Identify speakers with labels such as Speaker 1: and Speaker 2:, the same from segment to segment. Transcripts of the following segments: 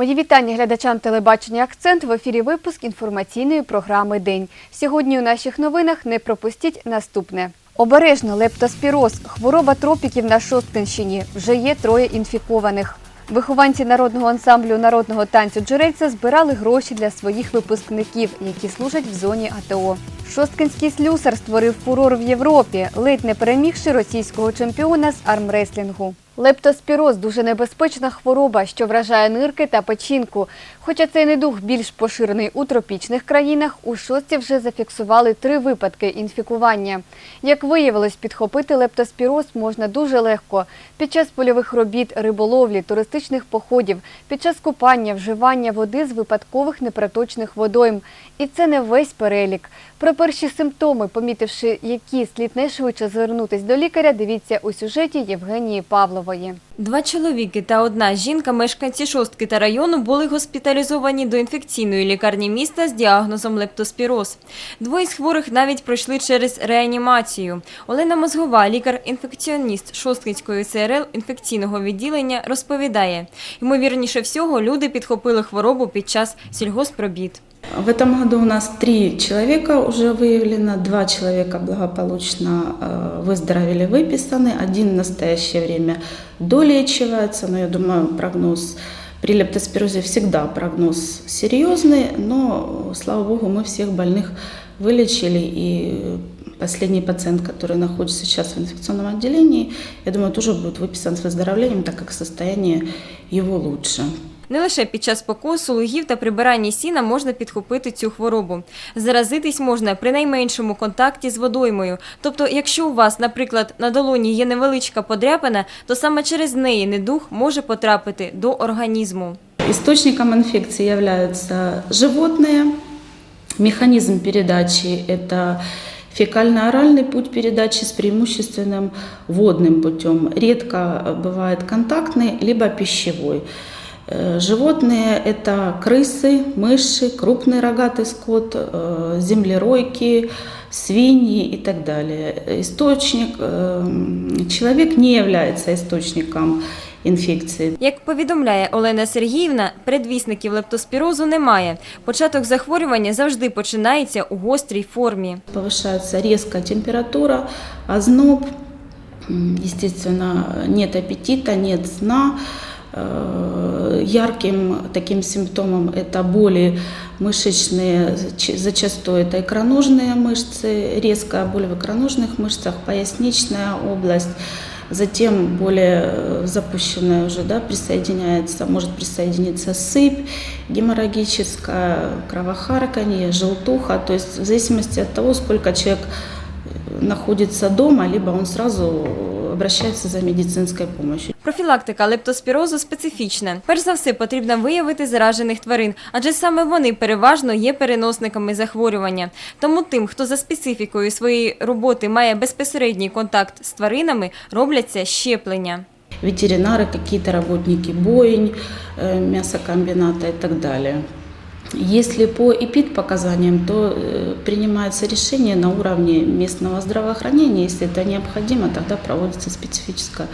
Speaker 1: Мої вітання глядачам телебачення Акцент в ефірі випуск інформаційної програми День. Сьогодні у наших новинах не пропустіть наступне. Обережно лептоспіроз – хвороба тропіків на Шосткинщині. Вже є троє інфікованих. Вихованці народного ансамблю народного танцю джерельця збирали гроші для своїх випускників, які служать в зоні АТО. Шосткинський слюсар створив фурор в Європі, ледь не перемігши російського чемпіона з армреслінгу. Лептоспіроз дуже небезпечна хвороба, що вражає нирки та печінку. Хоча цей недуг більш поширений у тропічних країнах, у шості вже зафіксували три випадки інфікування. Як виявилось, підхопити лептоспіроз можна дуже легко під час польових робіт, риболовлі, туристичних походів, під час купання, вживання води з випадкових непроточних водойм. І це не весь перелік. Про перші симптоми, помітивши, які слід найшвидше звернутись до лікаря, дивіться у сюжеті Євгенії Павлової.
Speaker 2: Два чоловіки та одна жінка, мешканці шостки та району, були госпіталізовані до інфекційної лікарні міста з діагнозом лептоспіроз. Двоє з хворих навіть пройшли через реанімацію. Олена Мозгова, лікар-інфекціоніст Шосткинської ЦРЛ інфекційного відділення, розповідає, ймовірніше всього, люди підхопили хворобу під час сільгоспробіт.
Speaker 3: В этом году у нас три человека уже выявлено, два человека благополучно э, выздоровели, выписаны, один в настоящее время долечивается, но я думаю прогноз при лептоспирозе всегда прогноз серьезный, но, слава богу, мы всех больных вылечили, и последний пациент, который находится сейчас в инфекционном отделении, я думаю, тоже будет выписан с выздоровлением, так как состояние его лучше.
Speaker 2: Не лише під час покосу, лугів та прибирання сіна можна підхопити цю хворобу. Заразитись можна при найменшому контакті з водоймою. Тобто, якщо у вас, наприклад, на долоні є невеличка подряпина, то саме через неї недух може потрапити до організму.
Speaker 3: Источником инфекции являются животные. Механизм передачи – это фекально-оральный путь передачи с преимущественным водным путем. Редко бывает контактный, либо пищевой. Э, Животные – это крысы, мыши, крупный рогатый скот, э, землеройки, свиньи и так далее. Источник, э, человек не является источником инфекции.
Speaker 2: Як повідомляє Олена Сергіївна, предвісників лептоспірозу немає. Початок захворювання завжди починається у гострій формі.
Speaker 3: Повышается резко температура, озноб, м, естественно, нет аппетита, нет сна. Э, Ярким таким симптомом это боли мышечные, зачастую это икроножные мышцы, резкая боль в икроножных мышцах, поясничная область, затем более э, запущенная уже да, присоединяется, может присоединиться сыпь геморрагическая, кровохарканье, желтуха, то есть в зависимости от того, сколько человек э, находится дома, либо он сразу обращается за медицинской помощью.
Speaker 2: Профілактика лептоспірозу специфічна. Перш за все, потрібно виявити заражених тварин, адже саме вони переважно є переносниками захворювання. Тому тим, хто за специфікою своєї роботи має безпосередній контакт з тваринами, робляться щеплення.
Speaker 3: Ветеринары, какие-то работники бойень, э, мясокомбината и так далее. Если по эпид-показаниям, то э, принимается решение на уровне местного здравоохранения. Если это необходимо, тогда проводится специфическая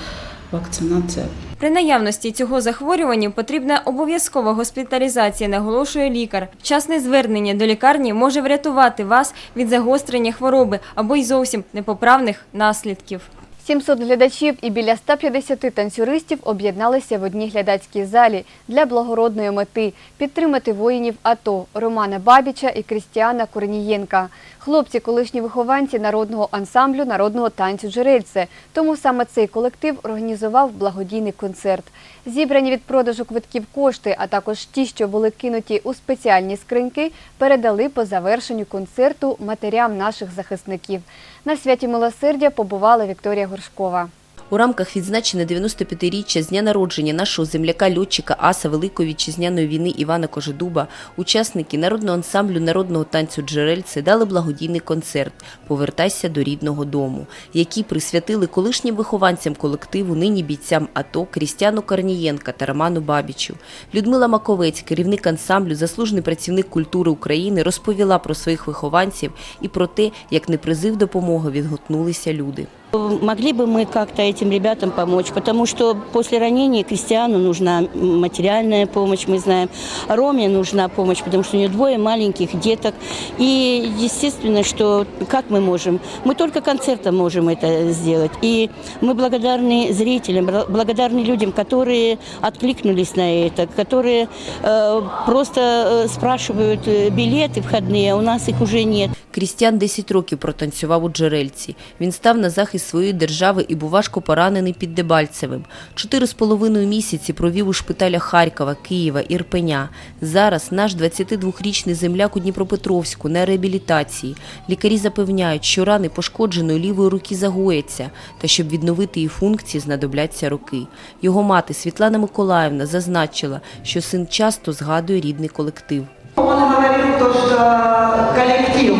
Speaker 3: вакцинация.
Speaker 2: При наявності цього захворювання потрібна обов'язкова госпіталізація, наголошує лікар. Вчасне звернення до лікарні може врятувати вас від загострення хвороби або й зовсім непоправних наслідків.
Speaker 1: 700 глядачів і біля 150 танцюристів об'єдналися в одній глядацькій залі для благородної мети – підтримати воїнів АТО Романа Бабіча і Крістіана Корнієнка. Хлопці – колишні вихованці народного ансамблю народного танцю «Джерельце». Тому саме цей колектив організував благодійний концерт. Зібрані від продажу квитків кошти, а також ті, що були кинуті у спеціальні скриньки, передали по завершенню концерту матерям наших захисників. На святі милосердя побувала Вікторія Горшкова.
Speaker 4: У рамках відзначення 95-річчя з дня народження нашого земляка-льотчика Аса Великої вітчизняної війни Івана Кожедуба учасники народного ансамблю народного танцю «Джерельце» дали благодійний концерт «Повертайся до рідного дому», який присвятили колишнім вихованцям колективу, нині бійцям АТО Крістяну Корнієнка та Роману Бабічу. Людмила Маковець, керівник ансамблю, заслужений працівник культури України, розповіла про своїх вихованців і про те, як на призив допомоги відгукнулися люди.
Speaker 5: Могли бы мы как-то этим ребятам помочь, потому что после ранения Кристиану нужна материальная помощь, мы знаем. Роме нужна помощь, потому что у нее двое маленьких деток. И естественно, что как мы можем? Мы только концертом можем это сделать. И мы благодарны зрителям, бла- благодарны людям, которые откликнулись на это, которые э, просто э, спрашивают э, билеты входные, а у нас их уже нет.
Speaker 4: Крістіан 10 років протанцював у Джерельці. Він став на захист своєї держави і був важко поранений під Дебальцевим. Чотири з половиною місяці провів у шпиталях Харкова, Києва, Ірпеня. Зараз наш 22-річний земляк у Дніпропетровську на реабілітації. Лікарі запевняють, що рани пошкодженої лівої руки загояться, та щоб відновити її функції знадобляться роки. Його мати Світлана Миколаївна зазначила, що син часто згадує рідний колектив.
Speaker 6: Он говорил то, что коллектив,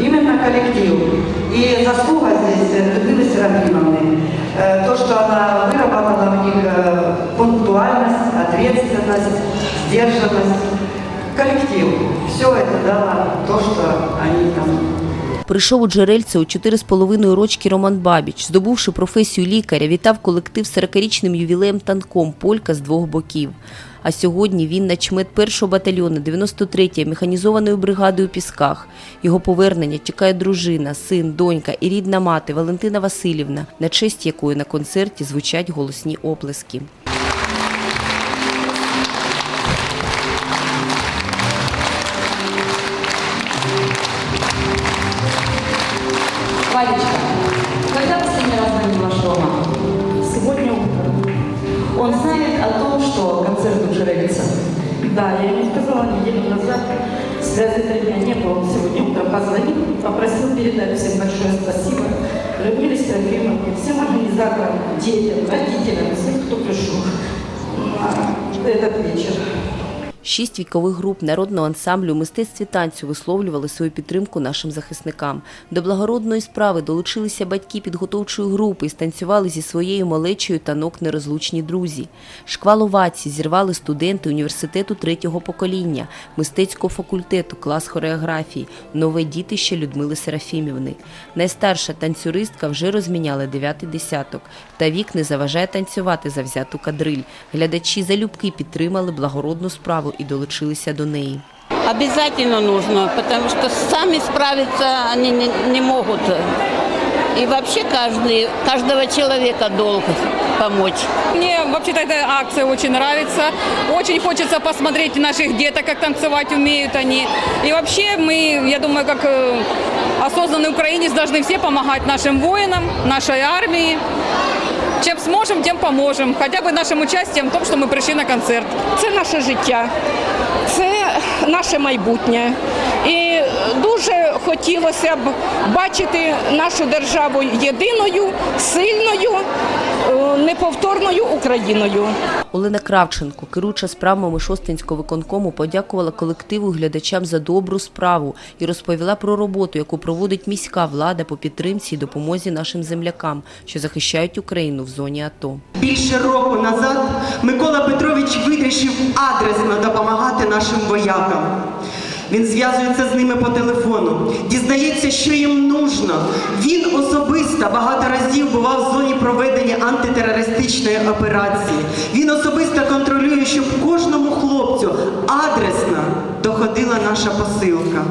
Speaker 6: именно коллектив. И заслуга здесь э, Людмилы Серафимовны. Э, То, что она выработала в них э, пунктуальность, ответственность, сдержанность. Коллектив. Все это дало то, что они там
Speaker 4: Прийшов у джерельце у 4,5 рочки Роман Бабіч. Здобувши професію лікаря, вітав колектив з 40-річним ювілеєм танком «Полька» з двох боків. А сьогодні він начмет 1-го батальйону 93-ї механізованої бригади у Пісках. Його повернення чекає дружина, син, донька і рідна мати Валентина Васильівна, на честь якої на концерті звучать голосні оплески.
Speaker 6: Сказала неделю назад, связи у меня не было. Сегодня утром позвонил, попросил передать всем большое спасибо. Людмиле Серафимовне, всем организаторам, детям, родителям, всем, кто пришел на этот вечер.
Speaker 4: Шість вікових груп народного ансамблю мистецтві танцю висловлювали свою підтримку нашим захисникам. До благородної справи долучилися батьки підготовчої групи і станцювали зі своєю малечою танок нерозлучні друзі. Шквал овацій зірвали студенти університету третього покоління, мистецького факультету, клас хореографії, нове дітище Людмили Серафімівни. Найстарша танцюристка вже розміняла дев'ятий десяток. Та вік не заважає танцювати завзяту кадриль. Глядачі залюбки підтримали благородну справу і долучилися до неї.
Speaker 5: Обязательно нужно, потому что сами справиться они не, не могут. И вообще каждый, каждого человека долг помочь.
Speaker 7: Мне вообще-то эта акция очень нравится. Очень хочется посмотреть наших деток, как танцевать умеют они. И вообще мы, я думаю, как э, осознанный украинец, должны все помогать нашим воинам, нашей армии. Чем зможемо, тим поможемо. Хоча б нашим участям, в тому, що ми прийшли на концерт.
Speaker 8: Це наше життя, це наше майбутнє. І дуже хотілося б бачити нашу державу єдиною, сильною, неповторною Україною.
Speaker 4: Олена Кравченко, керуюча справами Шостинського виконкому, подякувала колективу глядачам за добру справу і розповіла про роботу, яку проводить міська влада по підтримці і допомозі нашим землякам, що захищають Україну в зоні АТО.
Speaker 9: Більше року назад Микола Петрович вирішив адресно допомагати нашим воякам. Він зв'язується з ними по телефону, дізнається, що їм нужно. Він особисто багато разів бував в зоні проведення антитерористичної операції. Він особисто контролює, щоб кожному хлопцю адресно доходила наша посилка.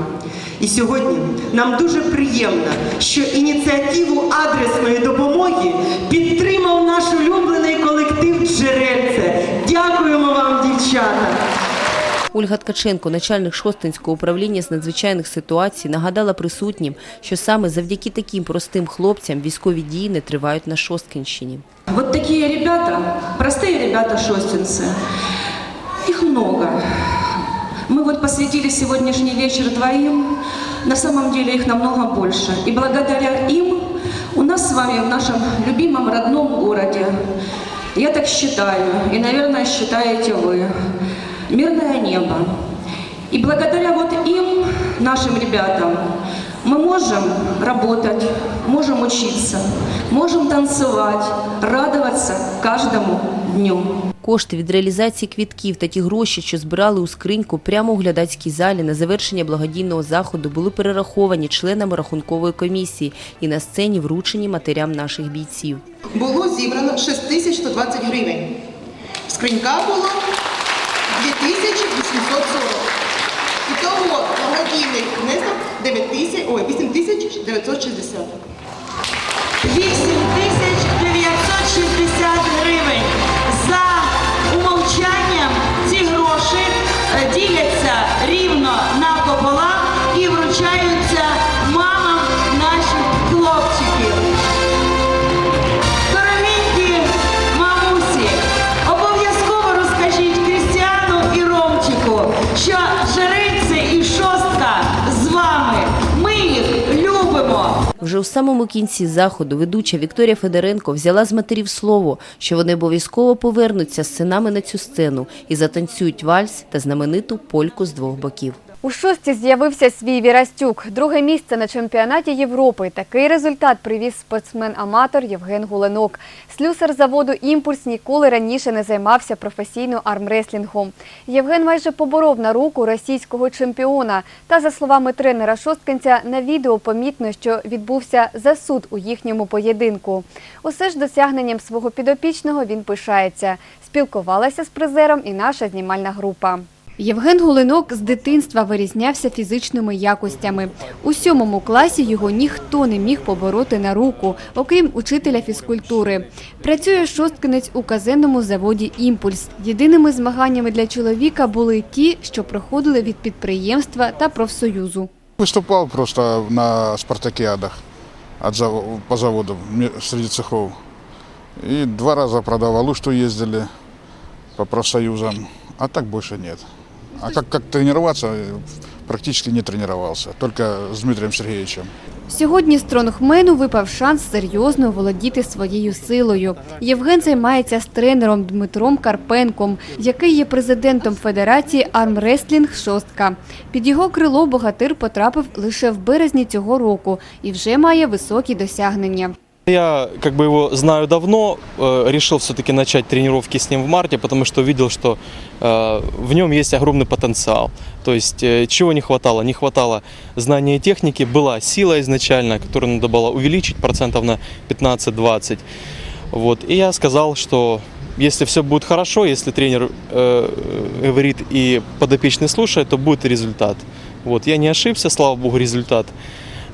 Speaker 9: І сьогодні нам дуже приємно, що ініціативу адресної допомоги підтримав наш улюблений колектив Джерельце. Дякуємо вам, дівчата!
Speaker 4: Ольга Ткаченко, начальник Шостинського управління з надзвичайних ситуацій, нагадала присутнім, що саме завдяки таким простим хлопцям військові дії не тривають на Шосткинщині.
Speaker 10: Вот такие ребята, простые ребята шостинцы, их много. Мы вот посвятили сегодняшний вечер двоим, на самом деле их намного больше. И благодаря им у нас с вами в нашем любимом родном городе, я так считаю, и, наверное, считаете вы, мирное небо. И благодаря вот им, нашим ребятам, мы можем работать, можем учиться, можем танцевать, радоваться каждому дню.
Speaker 4: Кошти від реалізації квітків та ті гроші, що збирали у скриньку прямо у глядацькій залі на завершення благодійного заходу, були перераховані членами рахункової комісії і на сцені вручені матерям наших бійців.
Speaker 11: було зібрано 6120 гривень. Скринька було 2840. Ітого благодійний внесок 9 тисяч, ой, 8960.
Speaker 12: 8960 гривень.
Speaker 4: Вже у самому кінці заходу ведуча Вікторія Федоренко взяла з матерів слово, що вони обов'язково повернуться з синами на цю сцену і затанцюють вальс та знамениту польку з двох боків.
Speaker 1: У шості з'явився свій Вірастюк. Друге місце на чемпіонаті Європи. Такий результат привіз спортсмен-аматор Євген Гуленок. Слюсар заводу «Імпульс» ніколи раніше не займався професійно армреслінгом. Євген майже поборов на руку російського чемпіона. Та, за словами тренера шосткинця, на відео помітно, що відбувся засуд у їхньому поєдинку. Усе ж досягненням свого підопічного він пишається. Спілкувалася з призером і наша знімальна група. Євген Гулинок з дитинства вирізнявся фізичними якостями. У сьомому класі його ніхто не міг побороти на руку, окрім учителя фізкультури. Працює шосткинець у казенному заводі «Імпульс». Єдиними змаганнями для чоловіка були ті, що проходили від підприємства та профсоюзу.
Speaker 13: Выступал просто на зав- по заводу среди цехов. И два раза продавал, что ездили по профсоюзам, а так больше нет. А как, как тренироваться, практически не тренировался, только с Дмитрием Сергеевичем.
Speaker 1: Сьогодні стронгмену випав шанс серйозно володіти своєю силою. Євген займається з тренером Дмитром Карпенком, який є президентом Федерації армреслінг «Шостка». Під його крило богатир потрапив лише в березні цього року і вже має високі досягнення.
Speaker 14: Я как бы его знаю давно, э, решил все-таки начать тренировки с ним в марте, потому что увидел, что э, в нем есть огромный потенциал. То есть э, чего не хватало? Не хватало знания техники, была сила изначально, которую надо было увеличить процентов на 15-20. Вот. И я сказал, что если все будет хорошо, если тренер э, говорит и подопечный слушает, то будет и результат. Вот. Я не ошибся, слава богу, результат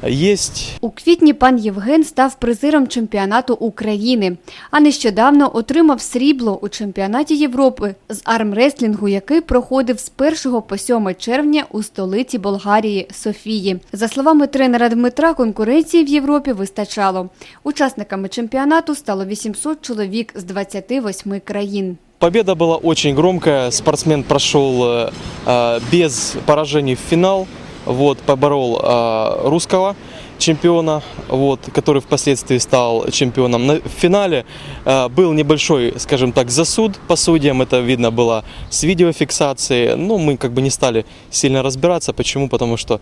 Speaker 14: есть.
Speaker 1: У квітні пан Євген став призером чемпіонату України, а нещодавно отримав срібло у чемпіонаті Європи з армреслінгу, який проходив з 1 по 7 червня у столиці Болгарії Софії. За словами тренера Дмитра, конкуренції в Європі вистачало. Учасниками чемпіонату стало 800 чоловік з 28 країн.
Speaker 14: Победа была очень громкая. Спортсмен прошел э, э, без поражений в финал. Вот, поборол э, русского чемпиона, вот, который впоследствии стал чемпионом. На, в финале э, был небольшой, скажем так, засуд по судьям. Это видно было с видеофиксации. Ну, мы как бы не стали сильно разбираться. Почему? Потому что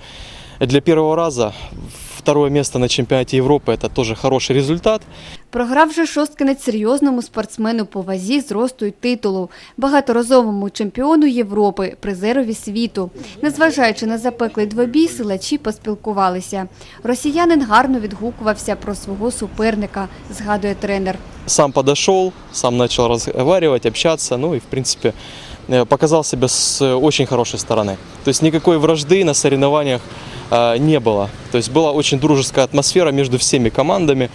Speaker 14: для первого раза второе место на чемпионате Европы это тоже хороший результат.
Speaker 1: Програв же шосткинець серйозному спортсмену по вазі, зросту й титулу, багаторазовому чемпіону Європи, призерові світу. Незважаючи на запеклий двобій, силачі поспілкувалися. Росіянин гарно відгукувався про свого суперника, згадує тренер.
Speaker 14: сам подошел, сам начал разговаривать, общаться, ну и, в принципе, э, Показал себя с очень хорошей стороны. То есть никакой вражды на соревнованиях э, не было. То есть была очень дружеская атмосфера между всеми командами.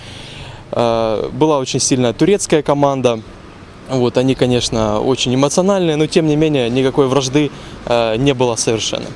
Speaker 14: Э, Была очень сильная турецкая команда. Вот, они, конечно, очень эмоциональные, но тем не менее никакой вражды э, не было совершенно.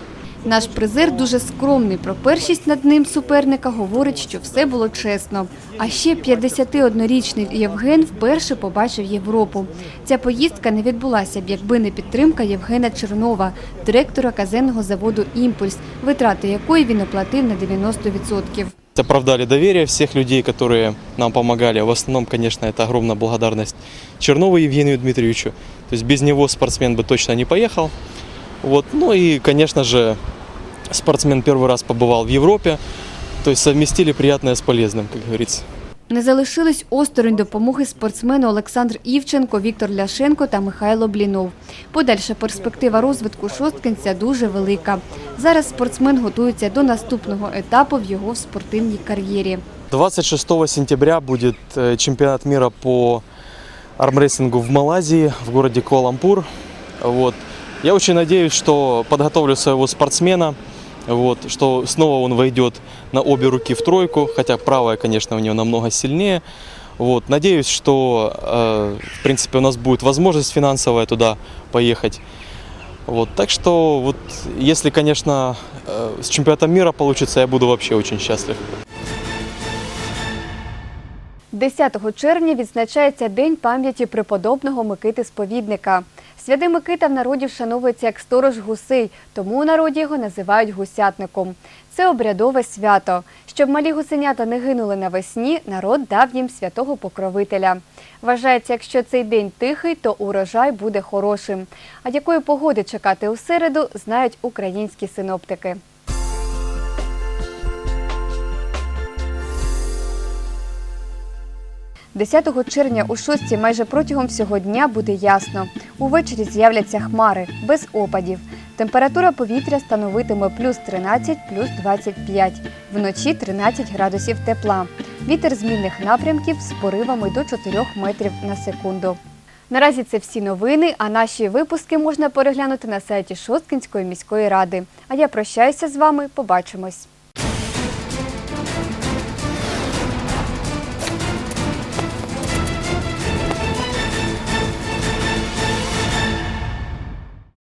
Speaker 1: Наш призер дуже скромний. Про першість над ним суперника говорить, що все було чесно. А ще 51-річний Євген вперше побачив Європу. Ця поїздка не відбулася б, якби не підтримка Євгена Чернова, директора казенного заводу «Імпульс», витрати якої він оплатив на 90%.
Speaker 14: Оправдали доверие всех людей, которые нам помогали. В основном, конечно, это огромная благодарность Чернову Евгению Дмитриевичу. То есть без него спортсмен бы точно не поехал. Вот. Ну и, конечно же, спортсмен первый раз побывал в Европе. То есть совместили приятное с полезным, как говорится.
Speaker 1: Не залишились осторонь допомоги спортсмену Олександр Івченко, Віктор Ляшенко та Михайло Блінов. Подальша перспектива розвитку шосткинця дуже велика. Зараз спортсмен готується до наступного етапу в його спортивній кар'єрі.
Speaker 14: 26 сентября будет э, чемпионат мира по армрестлингу в Малайзии, в городе Куала-Лумпур. Вот. Я очень надеюсь, что подготовлю своего спортсмена, вот, что снова он войдет на обе руки в тройку, хотя правая, конечно, у него намного сильнее. Вот. Надеюсь, что, э, в принципе, у нас будет возможность финансовая туда поехать. Вот. Так что, вот, если, конечно, э, с чемпионатом мира получится, я буду вообще очень счастлив.
Speaker 1: 10 червня відзначається День пам'яті преподобного Микити Сповідника. Святий Микита в народі вшановується як сторож гусей, тому у народі його називають гусятником. Це обрядове свято. Щоб малі гусенята не гинули навесні, народ дав їм святого покровителя. Вважається, якщо цей день тихий, то урожай буде хорошим. А якої погоди чекати у середу, знають українські синоптики. 10 червня у шостці майже протягом всього дня буде ясно. Увечері з'являться хмари, без опадів. Температура повітря становитиме плюс 13, плюс 25. Вночі 13 градусів тепла. Вітер змінних напрямків з поривами до 4 метрів на секунду. Наразі це всі новини, а наші випуски можна переглянути на сайті Шосткинської міської ради. А я прощаюся з вами. Побачимось.